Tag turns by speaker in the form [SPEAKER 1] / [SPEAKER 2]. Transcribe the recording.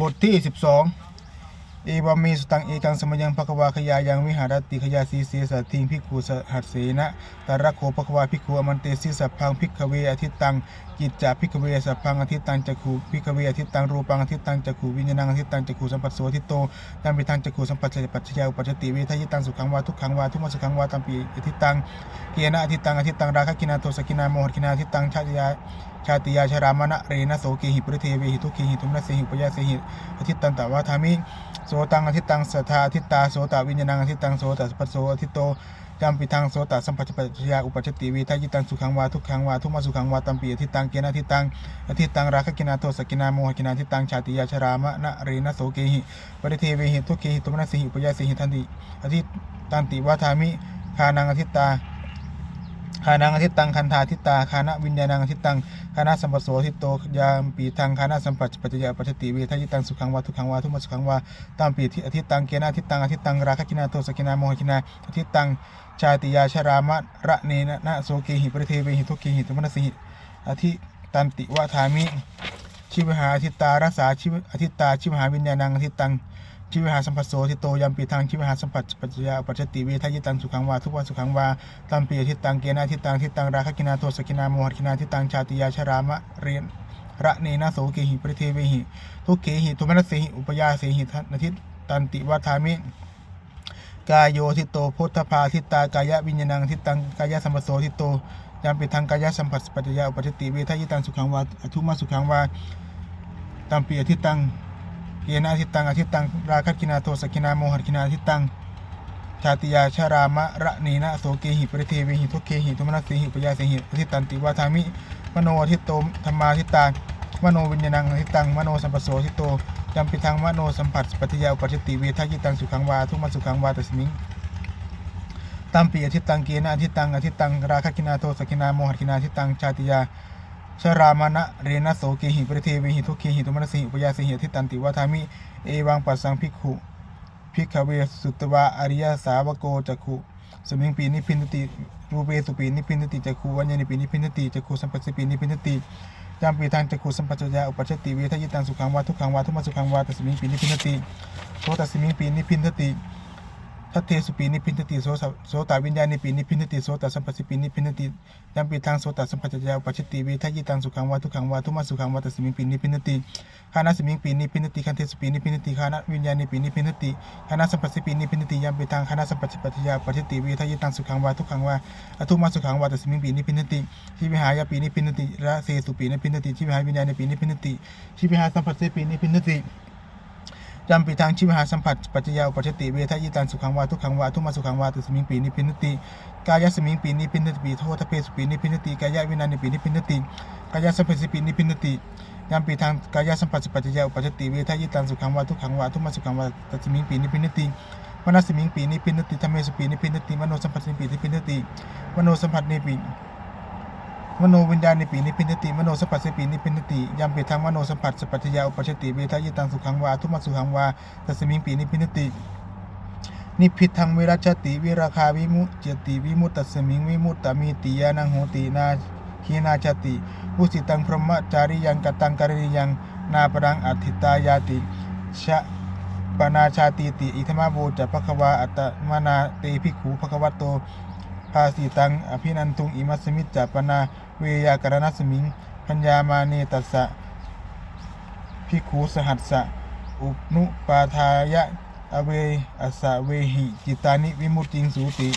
[SPEAKER 1] บทที่ 12 เอวามีสตังเอกังสมยังภควาขยายังวิหารติขยาสีเสสทิงพิกขุสหัสเสนะตาระโคภควาพิกขุอมันเตสิสัพพังพิกเวอทิตังกิจจาพิกเวสัพพังอทิตังจักขุพิกเวอทิตังรูปังอทิตังจักขุวิญญาณังอทิตังจักขุสัมปัสโสอทิโตตัมปิทังจักขุสัมปัจจปัจจยาอุปัจจติเวทยิตังสุขังวาทุกขังวาทุกมสุขังวาตัมปีอทิตังเกณะอทิตังอทิตังราคะกินาโทสกินาโมหกินาอทิตังชาติยา ชาติยาชรามณะเรนะโสเกหิปริเทเวหิทุกขิหิทุมนะเสหิปยาเสหิอทิตตันตวาทามิโสตังอทิตตังสัทธาอทิตตาโสตวิญญาณังอทิตตังโสตปัสโสอทิตโตจำปิทังโสตสัมปัจจปัจยาอุปัจจติเวทายิตังสุขังวาทุกขังวาทุกมาสุขังวาตัมปีอทิตังเกนะอทิตังอทิตังราคะกินาโทสกินาโมหกินาอทิตังชาติยาชรามณะเรนะโสเกหิปริเทเวหิทุกขิหิทุมนะเสหิปยาเสหิทันติอทิตันติวาทามิคานังอทิตตา คานังอทิตตังคันธาทิตตาคานะวิญญาณังอทิตตังคานะสัมปโสทิตโตยามปีทังคานะสัมปัจปัจจยาปัจจติเวทายิตังสุขังวาทุกขังวาทุกมสุขังวาตามปีทิอทิตตังเกนะอทิตตังอทิตตังราคะกินาโทสกินาโมหกินาอทิตตังชาติยาชรามะระเนนะโสเกหิปริเทเวหิทุกขิหิตุมนสหิอธิตันติวะธามิ ชิวหาอทิตตารักษาชิวอทิตตาชิวหาวิญญาณังอทิตตัง ชิวหาสัมปัสโสทิโตยัมปีทางชิวหาสัมปัจปัจจยาปัจจติเวทายตังสุขังวาทุกวันสุขังวาตัมปีทิตังเกนะอทิตังทิตังราคกินาโทสกินาโมหกินาทิตังชาติยาชรามะเรียนระเนนะโสเกหิปริเทเวหิ ทุกเขหิทุมนัสเสหิอุปยาเสหิทันทิตตันติวัฏามิกายโยทิโตพุทธภาทิตากายะวิญญาณังทิตังกายะสัมปโสทิโตยามปิทางกายะสัมผัสปัจจยาอุปัจจติเวทายตังสุขังวาอทุมาสุขังวาตัมปีอทิตัง เยนะอทิตังอทิตังราคัตกินาโทสกินาโมหกินาทิตังชาติยาชารามะระนีนะโสเกหิปริเทเวหิทุเคหิทุมนัสเสหิปยาเสหิอทิตันติวาทามิมโนอทิตโตธรรมาทิตามโนวิญญาณังอทิตังมโนสัมปโสทิโตจำปิทังมโนสัมผัสปัจยาอุปัจจติเวทายิตังสุขังวาทุกมสุขังวาตสมิงตัมปีอทิตังเกนะอทิตังอทิตังราคะกินาโทสกินาโมหกินาทิตังชาติยา ชรามณะเรนะโสเกหิปริเทเวหิทุกเขหิตุมนสิหิอุปยาสิหิทิตันติวาทามิ เอวังปัสสังภิกขุภิกขเวสุตวาอริยสาวโกจักขุสมิงปีนิพินติรูเปสุปีนิพินติจักขุวัญญานิปีนิพินติจักขุสัมปัสสิปีนิพินติจามปีทางจักขุสัมปัจจยาอุปัชติเวทยิตังสุขังวาทุกขังวาทุมาสุขังวาตัสมิงปีนิพินติโสตัสมิงปีนิพินติ ทัตเทสุปีนิพินทติโสโสตวิญญาณิปีนิพินทติโสตสัมปสิปีนิพินทติยัมปีทางโสตสัมปชัญญาอุปัชชติเวทยิตังสุขังวาทุขังวาทุมาสุขังวาตัสมิงปีนิพินทติขานะสมิงปีนิพินทติคันเทสุปีนิพินทติขานะวิญญาณิปีนิพินทติขานะสัมปสิปีนิพินทติยัมปีทางขานะสัมปชัญญาอุปัชชติเวทยิตังสุขังวาทุขังวาอทุมาสุขังวาตัสมิงปีนิพินทติชิวิหายาปีนิพินทติระเสสุปีนิพินทติชิวิหายวิญญาณิปีนิพินทติชิวิหาสัมปสิปีนิพินทติ จำปีทางชิวหาสัมผัสปัจจยาปัชชติเวทยิตันสุขังวาทุกขังวาทุมาสุขังวาตุสมิงปีนิพินติกายสมิงปีนิพินติปีโททเพสุปีนิพินติกายวินันปีนิพินติกายสัมผัสปีนิพินติยามปีทางกายสัมผัสปัจจยาปัชชติเวทยิตันสุขังวาทุกขังวาทุมาสุขังวาตุสมิงปีนิพินติมนสมิงปีนิพินติธรรมเสสุปีนิพินติมโนสัมผัสนิปีนิพินติมโนสัมผัสนิปี มโนวิญญาณในปีนิพินติมโนสัมผัสในปีนิพินติยามปีทางมโนสัมผัสสปัจจยาอุปชติเวทายตังสุขังวาทุมสุขังวาตัสมิงปีนิพินตินิพิทังวิรัชติวิราคาวิมุจติวิมุตตัสมิงวิมุตตมีติยานังโหตินาขีนาชติวุสิตังพรหมจาริยังกตังกริยังนาปรังอัติตายาติชะปนาชาติติอิธมาโบจะภควาอัตตมนาเตภิกขุภควโต ภาสีตัง อภินันทุงอิมัสมิจจปนา เวยากรณสมิง พัญญามาเนตัสสะพิกขูสหัสสะ อุปนุปาทายะ อเวอสสะเวหิ จิตานิวิมุตติงสูติ